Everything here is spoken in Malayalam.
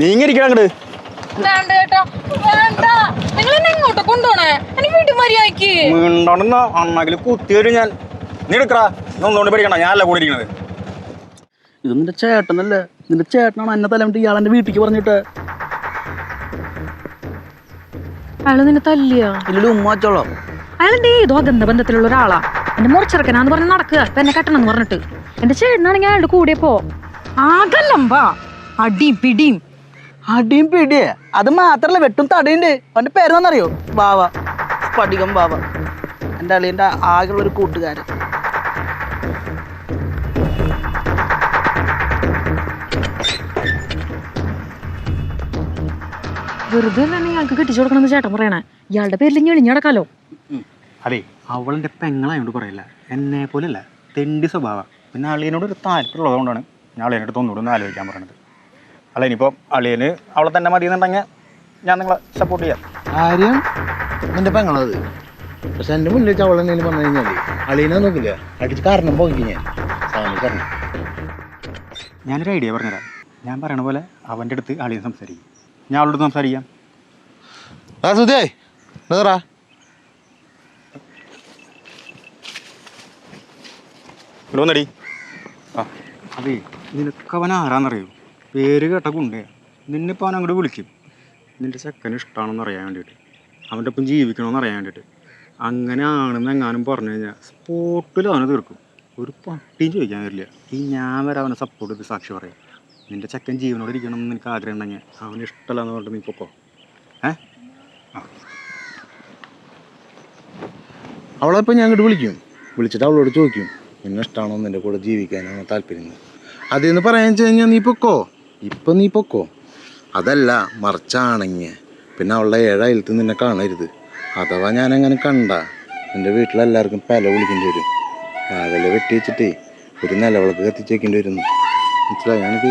നീങ്ങിരിക്കണം അങ്ങോട്ട് ഞാൻ. നീ എടുക്കടാ. നീ ഒന്നുകൊണ്ട് പേടിക്കണ്ട ഞാനല്ല കൂടെ ഇരിക്കണത് ഇത് നിന്റെ ചേട്ടനല്ലേ? നിന്റെ ചേട്ടനാണ് എന്നെ തലമിട്ട് ഇയാളെന്റെ വീട്ടിലേക്ക് പറഞ്ഞിട്ട്. അയാൾ നിന്നെ തല്ലിയോ? ഇല്ലല്ലോ ഏതോ അഗന്ധ ബന്ധത്തിലുള്ള ഒരാളാ. എന്റെ മുറിച്ചിറക്കനാന്ന് പറഞ്ഞ് നടക്കുക ഇപ്പൊ എന്നെ കെട്ടണം എന്ന് പറഞ്ഞിട്ട്. എന്റെ ചേട്ടനാണെങ്കിൽ അയാളുടെ കൂടെ പോ. ആകല്ലമ്പാ അടിയും പിടിയും. അടിയും പിടിയേ. അത് മാത്രല്ല വെട്ടും തടയുണ്ട്. അവന്റെ പേരെന്നറിയോ ബാവ സ്ഫടികം ബാവ എന്റെ അളിയന്റെ ആകെയുള്ള ഒരു കൂട്ടുകാരൻ. വെറുതെ തന്നെ ഞങ്ങൾക്ക് കെട്ടിച്ചു കൊടുക്കണമെന്ന് ചേട്ടൻ പറയണേ? ഇയാളുടെ പേരിൽ ഇനി ഒളിഞ്ഞടക്കാലോ അതെ അവളെന്റെ പെങ്ങളായോണ്ട് പറയില്ല. എന്നെ പോലെയല്ല തെണ്ടി സ്വഭാവം. പിന്നെ അളിയനോട് ഒരു താല്പര്യമുള്ളതുകൊണ്ടാണ് ഞാൻ അളിയനോട് തോന്നുന്നു ആലോചിക്കാൻ പറയണത്. അല്ല ഇനിയിപ്പോൾ അളിയന് അവളെ തന്നെ മതി എന്നുണ്ടെങ്കിൽ ഞാൻ നിങ്ങളെ സപ്പോർട്ട് ചെയ്യാം. ആര്യം? നിന്റെ പെങ്ങളത് പക്ഷെ എന്റെ മുന്നിൽ വെച്ച് അവളെന്തെങ്കിലും പറഞ്ഞു കഴിഞ്ഞാൽ അളിയനെ നോക്കില്ല. അടിച്ച് കാരണം പോയി ഞാൻ. സാമി കാരണം. ഞാനൊരു ഐഡിയ പറഞ്ഞുതരാം. ഞാൻ പറയണ പോലെ അവന്റെ അടുത്ത് അളിയൻ സംസാരിക്കും. ഞാൻ അവളോട് സംസാരിക്കാം. ആ സുധിയായി എന്താ ഇവിടെ വന്നടി. ആ അതെ നിനക്ക് അവൻ ആരാന്നറിയോ? പേര് കേട്ട ഗുണ്ടയാ നിന്നിപ്പോൾ അവൻ അങ്ങോട്ട് വിളിക്കും. നിന്റെ ചെക്കന് ഇഷ്ടമാണെന്ന് അറിയാൻ വേണ്ടിയിട്ട്. അവന്റെ ഒപ്പം ജീവിക്കണമെന്ന് അറിയാൻ വേണ്ടിയിട്ട്. അങ്ങനെ ആണെന്ന് എങ്ങാനും പറഞ്ഞു കഴിഞ്ഞാൽ സ്പോട്ടിൽ അവനെ തീർക്കും. ഒരു പട്ടിയും ചോദിക്കാൻ വരില്ല. ഈ ഞാൻ വരെ അവനെ സപ്പോർട്ട് ചെയ്ത് സാക്ഷി പറയാം. നിന്റെ ചെക്കൻ ജീവനോട് ഇരിക്കണം എന്ന് നിനക്ക് ആഗ്രഹം ഉണ്ടെങ്കിൽ അവന് ഇഷ്ടമല്ല എന്ന് പറഞ്ഞിട്ട് നീ പൊക്കോ ഏ? അവളെ ഇപ്പം ഞാൻ അങ്ങോട്ട് വിളിക്കും. വിളിച്ചിട്ട് അവളോട് ചോദിക്കും. നിന്നെ ഇഷ്ടമാണോ നിന്റെ കൂടെ ജീവിക്കാനാണോ താല്പര്യം അതെന്ന് പറയാൻ വെച്ച് കഴിഞ്ഞാൽ നീ പൊക്കോ? ഇപ്പം നീ പൊക്കോ? അതല്ല മറിച്ചാണെങ്കിൽ പിന്നെ അവളുടെ ഏഴായിരത്ത് നിന്നെ കാണരുത്. അഥവാ ഞാനങ്ങനെ കണ്ട എന്റെ വീട്ടിലെല്ലാവർക്കും പല വിളിക്കേണ്ടി വരും. രാവിലെ വെട്ടി വെച്ചിട്ടേ ഒരു നിലവിളക്ക് കത്തിച്ചേക്കേണ്ടി വരും മനസ്സിലായി? ഞാനത്